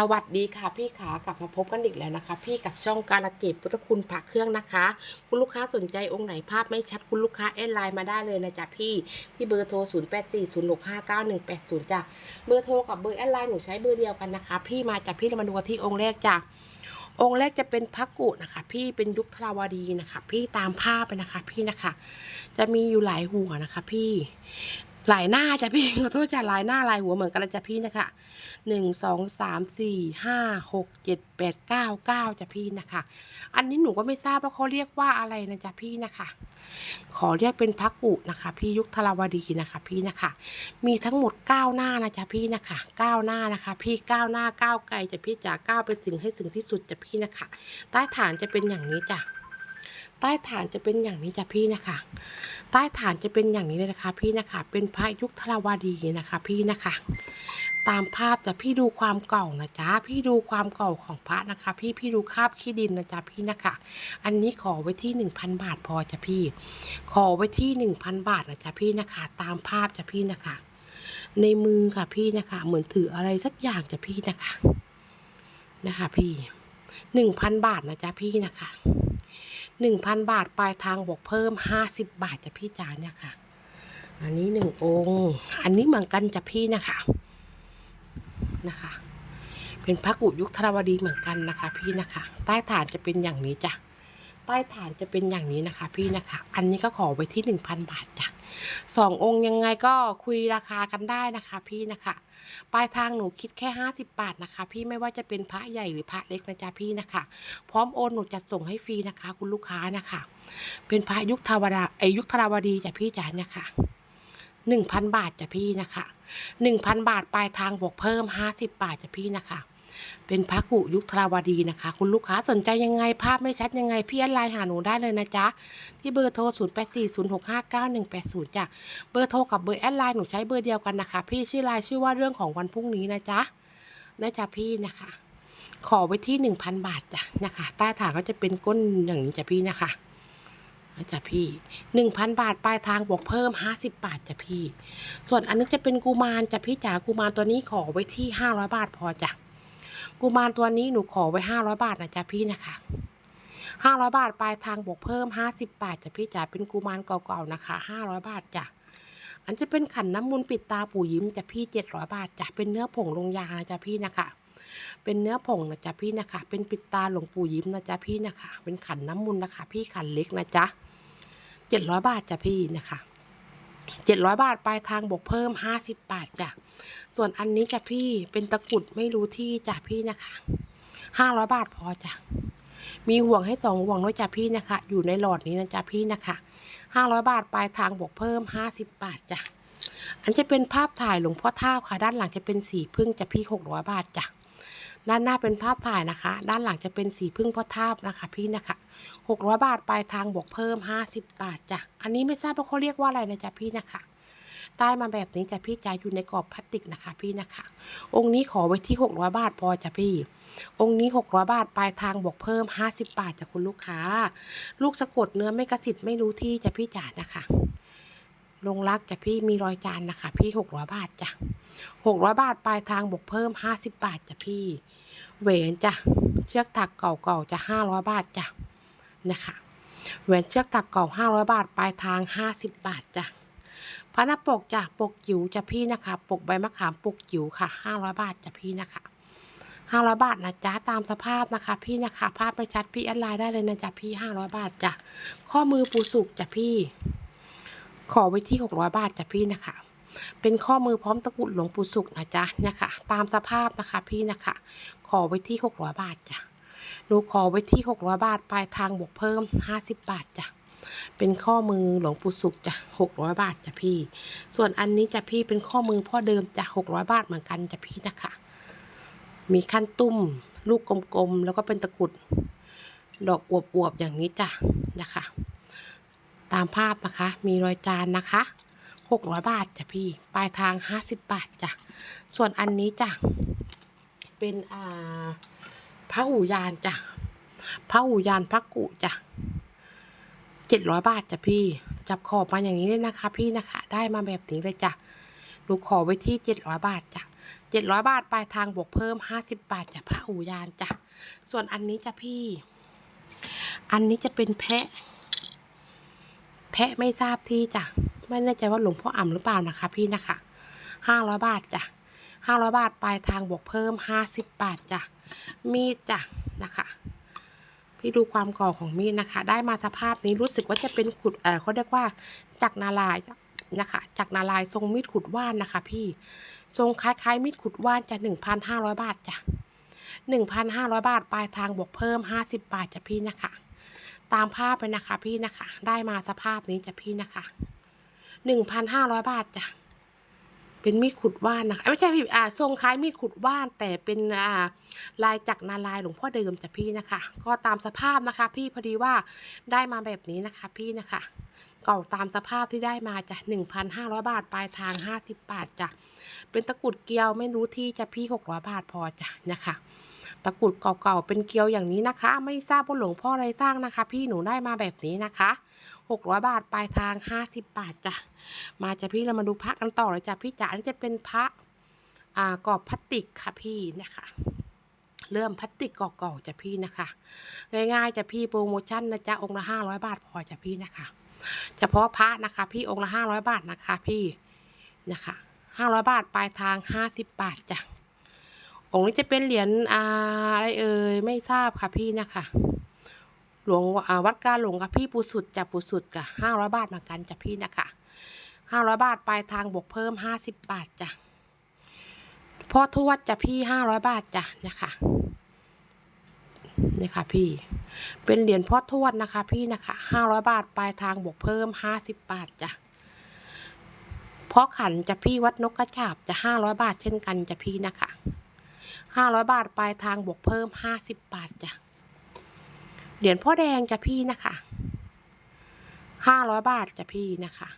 สวัสดีค่ะพี่ขากลับมาพบกันอีกแล้วนะคะ พี่กับช่องการเกดพุทธคุณผักเครื่องนะคะ คุณลูกค้าสนใจองค์ไหนภาพไม่ชัดคุณลูกค้าแอดไลน์มาได้เลยนะจ๊ะพี่ที่เบอร์โทร 0 8 4 0 6 5 9 1 8 0จ้ะเบอร์โทรกับเบอร์แอดไลน์หนูใช้เบอร์เดียวกันนะคะ พี่มาจากพี่เรามาดูที่องค์แรกจ้ะองค์แรกจะเป็นพระกุนะคะ พี่เป็นยุคทราวดีนะคะ พี่ตามภาพไปนะคะ พี่นะคะ จะมีอยู่หลายหัวนะคะ พี่ หลายหน้าจ้ะพี่ขอโทษจ้ะหลายหน้าหลายหัวเหมือนกันจ้ะพี่นะคะหนึ่งสองสามสี่ห้าหกเจ็ดแปดเก้าเก้าจ้ะพี่นะคะ อันนี้หนูก็ไม่ทราบว่าเขาเรียกว่าอะไรนะจ๊ะพี่นะคะ ขอเรียกเป็นพักกุนะคะ พี่ยุคทราวดีนะคะพี่นะคะ มีทั้งหมดเก้าหน้านะจ๊ะพี่นะคะเก้าหน้านะคะ พี่เก้าหน้าเก้าไกลจ้ะพี่จ๋าเก้าไปถึงให้ถึงที่สุดจ้ะพี่นะคะ ใต้ฐานจะเป็นอย่างนี้จ้ะ ใต้ฐานจะเป็นอย่างนี้จ้ะพี่นะคะ ใต้ฐานจะเป็นอย่างนี้เลยนะคะ พี่นะคะ เป็นพระยุคทราวดีนะคะ พี่นะคะ ตามภาพแต่พี่ดูความเก่านะจ๊ะพี่ดูความเก่าของพระนะคะ พี่พี่ดูคาบขี้ดินนะจ๊ะพี่นะคะ อันนี้ขอไว้ที่หนึ่งพันบาทพอจ้ะพี่ ขอไว้ที่หนึ่งพันบาทนะจ๊ะพี่นะคะ ตามภาพจ้ะพี่นะคะ ในมือค่ะพี่นะคะ เหมือนถืออะไรสักอย่างจ้ะพี่นะคะ นะคะ พี่หนึ่งพันบาทนะจ๊ะพี่นะคะ หนึ่งพันบาท ปลายทางบวกเพิ่มห้าสิบบาทจะพี่จ๋าเนี่ยค่ะ อันนี้หนึ่งองค์ อันนี้เหมือนกันจะพี่นะคะนะคะ เป็นพระกุยุคธรวดีเหมือนกันนะคะ พี่นะคะ ใต้ฐานจะเป็นอย่างนี้จ้ะ ใต้ฐานจะเป็นอย่างนี้นะคะ พี่นะคะ อันนี้ก็ขอไว้ที่หนึ่งพันบาทจ้ะสององค์ยังไงก็คุยราคากันได้นะคะ พี่นะคะ ปลายทางหนูคิดแค่ห้าสิบบาทนะคะ พี่ไม่ว่าจะเป็นพระใหญ่หรือพระเล็กนะจ๊ะพี่นะคะ พร้อมโอนหนูจัดส่งให้ฟรีนะคะ คุณลูกค้านะคะ เป็นพระยุคทวดาไอยุคทราวดีจ้ะพี่จ๋าเนี่ยค่ะหนึ่งพันบาทจ้ะพี่นะคะหนึ่งพันบาทปลายทางบวกเพิ่มห้าสิบบาทจ้ะพี่นะคะ เป็นพระกุยุคทราวดีนะคะ คุณลูกค้าสนใจยังไงภาพไม่ชัดยังไงพี่แอดไลน์หาหนูได้เลยนะจ๊ะ ที่เบอร์โทร 0 8 4 0 6 5 9 1 8 0จ้ะเบอร์โทรกับเบอร์แอดไลน์หนูใช้เบอร์เดียวกันนะคะ พี่ชื่อไลน์ชื่อว่าเรื่องของวันพรุ่งนี้นะจ๊ะนะจ๊ะพี่นะคะ ขอไว้ที่หนึ่งพันบาทจ้ะนะคะใต้ฐานก็จะเป็นก้นอย่างนี้จ้ะพี่นะคะนะจ๊ะพี่หนึ่งพันบาทปลายทางบวกเพิ่มห้าสิบบาทจ้ะพี่ ส่วนอันนี้จะเป็นกุมารจ้ะพี่จ๋ากุมารตัวนี้ขอไว้ที่ห้าร้อยบาทพอจ้ะ กุมารตัวนี้หนูขอไว้ห้าร้อยบาทนะจ๊ะพี่นะคะห้าร้อยบาทปลายทางบวกเพิ่มห้าสิบบาทจ้ะพี่จ๋าเป็นกุมารเก่าๆนะคะห้าร้อยบาทจ้ะอันจะเป็นขันน้ำมนต์ปิดตาปู่ยิ้มจ้ะพี่เจ็ดร้อยบาทจ้ะเป็นเนื้อผงลงยานะจ๊ะพี่นะคะเป็นเนื้อผงนะจ๊ะพี่นะคะ เป็นปิดตาหลวงปู่ยิ้มนะจ๊ะพี่นะคะ เป็นขันน้ำมุนนะคะ พี่ขันเล็กนะจ๊ะเจ็ดร้อยบาทจ้ะพี่นะคะ เจ็ดร้อยบาทปลายทางบวกเพิ่มห้าสิบบาทจ้ะ ส่วนอันนี้จ้ะพี่เป็นตะกรุดไม่รู้ที่จ้ะพี่นะคะห้าร้อยบาทพอจ้ะ มีห่วงให้สองห่วงด้วยจ้ะพี่นะคะ อยู่ในหลอดนี้นะจ๊ะพี่นะคะห้าร้อยบาทปลายทางบวกเพิ่มห้าสิบบาทจ้ะ อันจะเป็นภาพถ่ายหลวงพ่อท่าค่ะ ด้านหลังจะเป็นสีพึ่งจ้ะพี่หกร้อยบาทจ้ะ ด้านหน้าเป็นภาพถ่ายนะคะ ด้านหลังจะเป็นสีพึ่งพ่อทาบนะคะพี่นะคะหกร้อยบาทปลายทางบวกเพิ่มห้าสิบบาทจ้ะ อันนี้ไม่ทราบว่าเขาเรียกว่าอะไรนะจ๊ะพี่นะคะได้มาแบบนี้จ้ะพี่จ่ายอยู่ในกรอบพลาสติกนะคะ พี่นะคะ องค์นี้ขอไว้ที่หกร้อยบาทพอจ้ะพี่ องค์นี้หกร้อยบาทปลายทางบวกเพิ่มห้าสิบบาทจากคุณลูกค้า ลูกสะกดเนื้อไม่กระสิทธิ์ไม่รู้ที่จ้ะพี่จ๋านะคะ ลงรักจ้ะพี่มีรอยจานนะคะ พี่หกร้อยบาทจ้ะหกร้อยบาทปลายทางบวกเพิ่มห้าสิบบาทจ้ะพี่แหวนจ้ะเชือกถักเก่าๆจะห้าร้อยบาทจ้ะนะคะแหวนเชือกถักเก่าห้าร้อยบาทปลายทางห้าสิบบาทจ้ะพระนาปกจ้ะปกจิ๋วจ้ะพี่นะคะ ปกใบมะขามปกจิ๋วค่ะห้าร้อยบาทจ้ะพี่นะคะห้าร้อยบาทนะจ๊ะตามสภาพนะคะ พี่นะคะ ภาพไม่ชัดพี่แอดไลน์ได้เลยนะจ๊ะพี่ห้าร้อยบาทจ้ะข้อมือปูสุกจ้ะพี่ ขอไว้ที่หกร้อยบาทจ้ะพี่นะคะ เป็นข้อมือพร้อมตะกรุดหลวงปู่สุขนะจ๊ะเนี่ยค่ะ ตามสภาพนะคะพี่นะคะ ขอไว้ที่หกร้อยบาทจ้ะหนูขอไว้ที่หกร้อยบาทปลายทางบวกเพิ่มห้าสิบาทจ้ะเป็นข้อมือหลวงปู่สุขจ้ะหกร้อยบาทจ้ะพี่ ส่วนอันนี้จ้ะพี่เป็นข้อมือพ่อเดิมจ้ะหกร้อยบาทเหมือนกันจ้ะพี่นะคะ มีขั้นตุ้ม ลูกกลมๆ แล้วก็เป็นตะกรุด ดอกอวบๆ อย่างนี้จ้ะนะคะ ตามภาพนะคะ มีรอยจานนะคะหกร้อยบาทจ้ะพี่ ปลายทางห้าสิบบาทจ้ะ ส่วนอันนี้จ้ะ เป็นอ่าพระหูยานจ้ะพระหูยานพระกุจ้ะเจ็ดร้อยบาทจ้ะพี่ จับขอบมาอย่างนี้เลยนะคะ พี่นะคะ ได้มาแบบนี้เลยจ้ะ หนูขอไว้ที่เจ็ดร้อยบาทจ้ะเจ็ดร้อยบาท ปลายทางบวกเพิ่มห้าสิบบาทจากพระอูยานจ้ะ ส่วนอันนี้จ้ะพี่ อันนี้จะเป็นแพะ แพะไม่ทราบที่จ้ะไม่แน่ใจว่าหลวงพ่ออ่ำหรือเปล่านะคะพี่นะคะห้าร้อยบาทจ้ะห้าร้อยบาทปลายทางบวกเพิ่มห้าสิบบาทจ้ะมีดจ้ะนะคะพี่ดูความก่อของมีดนะคะ ได้มาสภาพนี้รู้สึกว่าจะเป็นขุดเออเขาเรียกว่าจักรนาลายนะคะจักรนาลายทรงมีดขุดว่านนะคะ พี่ทรงคล้ายๆมีดขุดว่านจะหนึ่งพันห้าร้อยบาทจ้ะหนึ่งพันห้าร้อยบาทปลายทางบวกเพิ่มห้าสิบบาทจ้ะพี่นะคะ ตามภาพไปนะคะ พี่นะคะ ได้มาสภาพนี้จ้ะพี่นะคะหนึ่งพันห้าร้อยบาทจ้ะเป็นมีดขุดว่านนะคะไม่ใช่พี่อ่าทรงคล้ายมีดขุดว่าน แต่เป็นอ่าลายจักนาลายหลวงพ่อเดิมจ้ะพี่นะคะ ก็ตามสภาพนะคะ พี่พอดีว่าได้มาแบบนี้นะคะ พี่นะคะเก่าตามสภาพที่ได้มาจ้ะหนึ่งพันห้าร้อยบาท ปลายทางห้าสิบบาทจ้ะเป็นตะกรุดเกลียวไม่รู้ที่จะพี่หกร้อยบาทพอจ้ะนะคะ ตะกรุดเก่าๆเป็นเกลียวอย่างนี้นะคะ ไม่ทราบว่าหลวงพ่ออะไรสร้างนะคะ พี่หนูได้มาแบบนี้นะคะหกร้อยบาทปลายทางห้าสิบบาทจ้ะมาจ้ะพี่เรามาดูพระกันต่อเลยจ้ะพี่จ๋าอันนี้จะเป็นพระอ่ากรอบพลาสติกค่ะพี่นะคะเริ่มพลาสติกเก่าๆจ้ะพี่นะคะง่ายๆจ้ะพี่โปรโมชั่นนะจ๊ะองค์ละห้าร้อยบาทพอจ้ะพี่นะคะเฉพาะพระนะคะ พี่องค์ละห้าร้อยบาทนะคะพี่นะคะห้าร้อยบาทปลายทางห้าสิบบาทจ้ะ องค์นี้จะเป็นเหรียญอาอะไรเอ่ยไม่ทราบค่ะพี่นะคะหลวงวัดกาหลวงกับพี่ปูสุดจ้ะปูสุดกับห้าร้อยบาทเหมือนกันจ้ะพี่นะคะห้าร้อยบาทปลายทางบวกเพิ่มห้าสิบบาทจ้ะพ่อทวดจ้ะพี่ห้าร้อยบาทจ้ะนะคะนี่ค่ะพี่ เป็นเหรียญพ่อทวดนะคะ พี่นะคะห้าร้อยบาทปลายทางบวกเพิ่มห้าสิบบาทจ้ะพ่อขันจะพี่วัดนกกระฉาบจะห้าร้อยบาทเช่นกันจะพี่นะคะ ห้าร้อยบาทปลายทางบวกเพิ่มห้าสิบบาทจ้ะเหรียญพ่อแดงจ้ะพี่นะคะห้าร้อยบาทจ้ะพี่นะคะ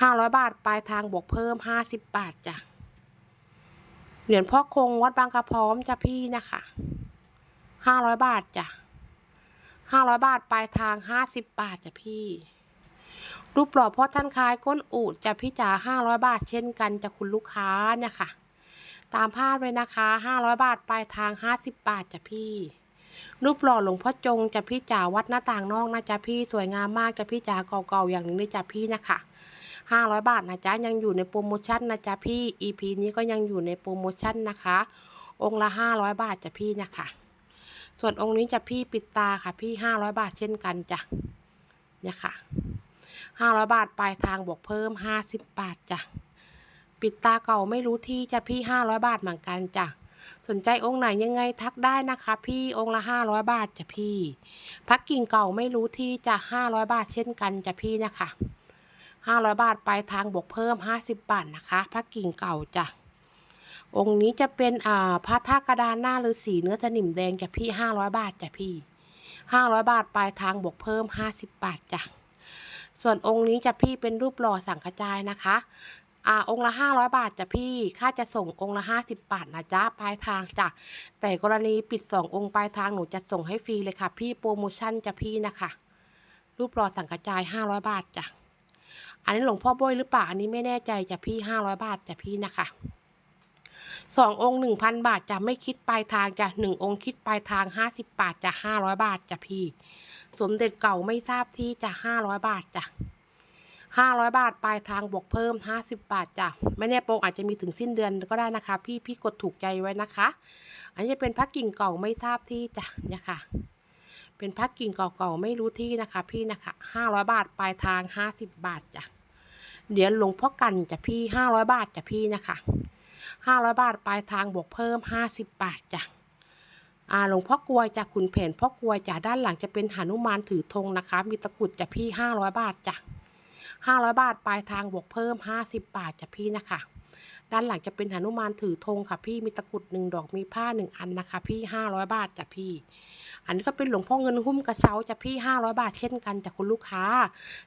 ห้าร้อยบาทปลายทางบวกเพิ่มห้าสิบบาทจ้ะเหรียญพ่อคงวัดบางกระพร้อมจ้ะพี่นะคะห้าร้อยบาทจ้ะห้าร้อยบาทปลายทางห้าสิบบาทจ้ะพี่ รูปหล่อพ่อท่านคล้ายก้นอูดจะพี่จ๋าห้าร้อยบาทเช่นกันจะคุณลูกค้านี่ยค่ะ ตามภาพเลยนะคะห้าร้อยบาทปลายทางห้าสิบบาทจ้ะพี่ รูปหล่อหลวงพ่อจงจะพี่จ๋าวัดหน้าต่างนอกนะจ๊ะพี่สวยงามมากจะพี่จ๋าเก่าๆอย่างหนึ่งเลยจ้ะพี่นะคะห้าร้อยบาทนะจ๊ะยังอยู่ในโปรโมชั่นนะจ๊ะพี่ EP นี้ก็ยังอยู่ในโปรโมชั่นนะคะ องค์ละห้าร้อยบาทจ้ะพี่นะคะ ส่วนองค์นี้จะพี่ปิดตาค่ะพี่ห้าร้อยบาทเช่นกันจ้ะเนี่ยค่ะห้าร้อยบาทปลายทางบวกเพิ่มห้าสิบบาทจ้ะ ปิดตาเก่าไม่รู้ที่จะพี่ห้าร้อยบาทเหมือนกันจ้ะสนใจองค์ไหนยังไงทักได้นะคะ พี่องค์ละห้าร้อยบาทจ้ะพี่พักกิ่งเก่าไม่รู้ที่จะห้าร้อยบาทเช่นกันจ้ะพี่นะคะห้าร้อยบาทปลายทางบวกเพิ่มห้าสิบบาทนะคะพักกิ่งเก่าจ้ะองค์นี้จะเป็นอ่าพระท่ากระดานหน้าฤาษีเนื้อสนิมแดงจ้ะพี่ห้าร้อยบาทจ้ะพี่ห้าร้อยบาทปลายทางบวกเพิ่มห้าสิบบาทจ้ะส่วนองค์นี้จะพี่เป็นรูปหล่อสังกระจายนะคะ อ่าองค์ละห้าร้อยบาทจ้ะพี่ ค่าจะส่งองค์ละห้าสิบบาทนะจ๊ะปลายทางจ้ะ แต่กรณีปิดสององค์ปลายทางหนูจะส่งให้ฟรีเลยค่ะ พี่โปรโมชั่นจ้ะพี่นะคะ รูปหล่อสังกระจายห้าร้อยบาทจ้ะ อันนี้หลวงพ่อโบยหรือเปล่า อันนี้ไม่แน่ใจจ้ะพี่ห้าร้อยบาทจ้ะพี่นะคะสององค์หนึ่งพันบาทจะไม่คิดปลายทางจะหนึ่งองค์คิดปลายทางห้าสิบบาทจะห้าร้อยบาทจะพี่ สมเด็จเก่าไม่ทราบที่จะห้าร้อยบาทจ้ะ ห้าร้อยบาทปลายทางบวกเพิ่มห้าสิบบาทจ้ะไม่แน่โปรอาจจะมีถึงสิ้นเดือนก็ได้นะคะ พี่พี่กดถูกใจไว้นะคะ อันนี้จะเป็นพักกิ่งเก่าไม่ทราบที่จ้ะเนี่ยค่ะ เป็นพักกิ่งเก่าๆไม่รู้ที่นะคะ พี่นะคะห้าร้อยบาทปลายทางห้าสิบบาทจ้ะเหรียญหลวงพ่อกันจ้ะพี่ห้าร้อยบาทจ้ะพี่นะคะห้าร้อยบาทปลายทางบวกเพิ่มห้าสิบบาทจ้ะอ่าหลวงพ่อกลวยจากขุนแผนพ่อกลวยจากด้านหลังจะเป็นหนุมานถือธงนะคะ มีตะกุดจะพี่ห้าร้อยบาทจ้ะ ห้าร้อยบาทปลายทางบวกเพิ่มห้าสิบบาทจ้ะพี่นะคะ ด้านหลังจะเป็นหนุมานถือธงค่ะพี่มีตะกรุดหนึ่งดอกมีผ้าหนึ่งอันนะคะ พี่ห้าร้อยบาทจ้ะพี่ อันนี้ก็เป็นหลวงพ่อเงินหุ้มกระเช้าจ้ะพี่ห้าร้อยบาทเช่นกันจากคุณลูกค้า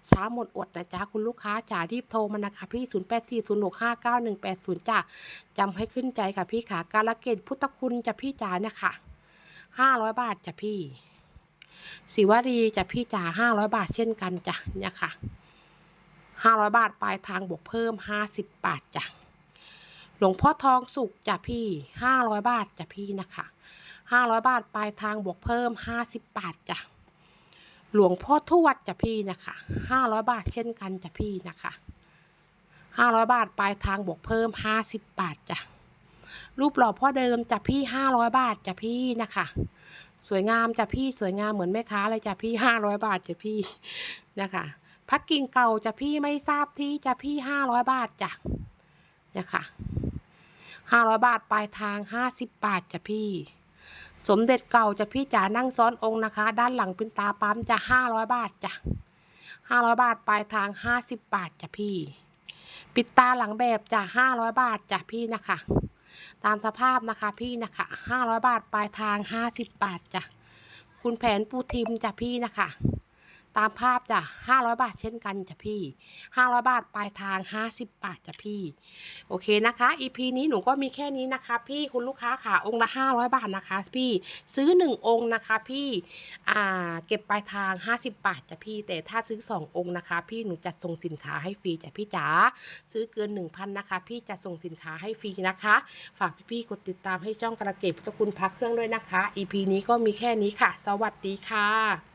ช้าหมดอดนะจ๊ะคุณลูกค้าจ๋ารีบโทรมานะคะพี่ศูนย์แปดสี่ศูนย์หกห้าเก้าหนึ่งแปดศูนย์จ้ะจำให้ขึ้นใจค่ะพี่ขาการละเกตพุทธคุณจ้ะพี่จ๋าเนี่ยค่ะห้าร้อยบาทจ้ะพี่ศิวรีจ้ะพี่จ๋าห้าร้อยบาทเช่นกันจ้ะเนี่ยค่ะ ห้าร้อยบาทปลายทางบวกเพิ่มห้าสิบบาทจ้ะหลวงพ่อทองสุขจ้ะพี่ห้าร้อยบาทจ้ะพี่นะคะห้าร้อยบาทปลายทางบวกเพิ่มห้าสิบบาทจ้ะหลวงพ่อทวดจ้ะพี่นะคะห้าร้อยบาทเช่นกันจ้ะพี่นะคะห้าร้อยบาทปลายทางบวกเพิ่มห้าสิบบาทจ้ะรูปหล่อพ่อเดิมจ้ะพี่ห้าร้อยบาทจ้ะพี่นะคะสวยงามจ้ะพี่สวยงามเหมือนแม่ค้าเลยจ้ะพี่ห้าร้อยบาทจ้ะพี่นะคะ พัดกิ่งเก่าจะพี่ไม่ทราบที่จะพี่ห้าร้อยบาทจ้ะเนะคะห้าร้อยบาทปลายทางห้าสิบบาทจ้ะพี่ สมเด็จเก่าจะพี่จ๋านั่งซ้อนองค์นะคะ ด้านหลังเป็นตาปั๊มจะห้าร้อยบาทจ้ะห้าร้อยบาทปลายทางห้าสิบบาทจ้ะพี่ ปิดตาหลังแบบจะห้าร้อยบาทจ้ะพี่นะคะ ตามสภาพนะคะพี่นะคะห้าร้อยบาทปลายทางห้าสิบบาทจ้ะคุณแผนปูทิมจ้ะพี่นะคะ ตามภาพจ้ะห้าร้อยบาทเช่นกันจ้ะพี่ห้าร้อยบาทปลายทางห้าสิบบาทจ้ะพี่ โอเคนะคะ EP นี้หนูก็มีแค่นี้นะคะ พี่คุณลูกค้าค่ะองค์ละห้าร้อยบาทนะคะ พี่ซื้อหนึ่งองค์นะคะ พี่อ่าเก็บปลายทางห้าสิบบาทจ้ะพี่ แต่ถ้าซื้อสององค์นะคะ พี่หนูจะส่งสินค้าให้ฟรีจ้ะพี่จ๋าซื้อเกินหนึ่งพันนะคะ พี่จะส่งสินค้าให้ฟรีนะคะ ฝากพี่ๆกดติดตามให้จ้องกระเก็บพุทธคุณพักเครื่องด้วยนะคะ EP นี้ก็มีแค่นี้ค่ะ สวัสดีค่ะ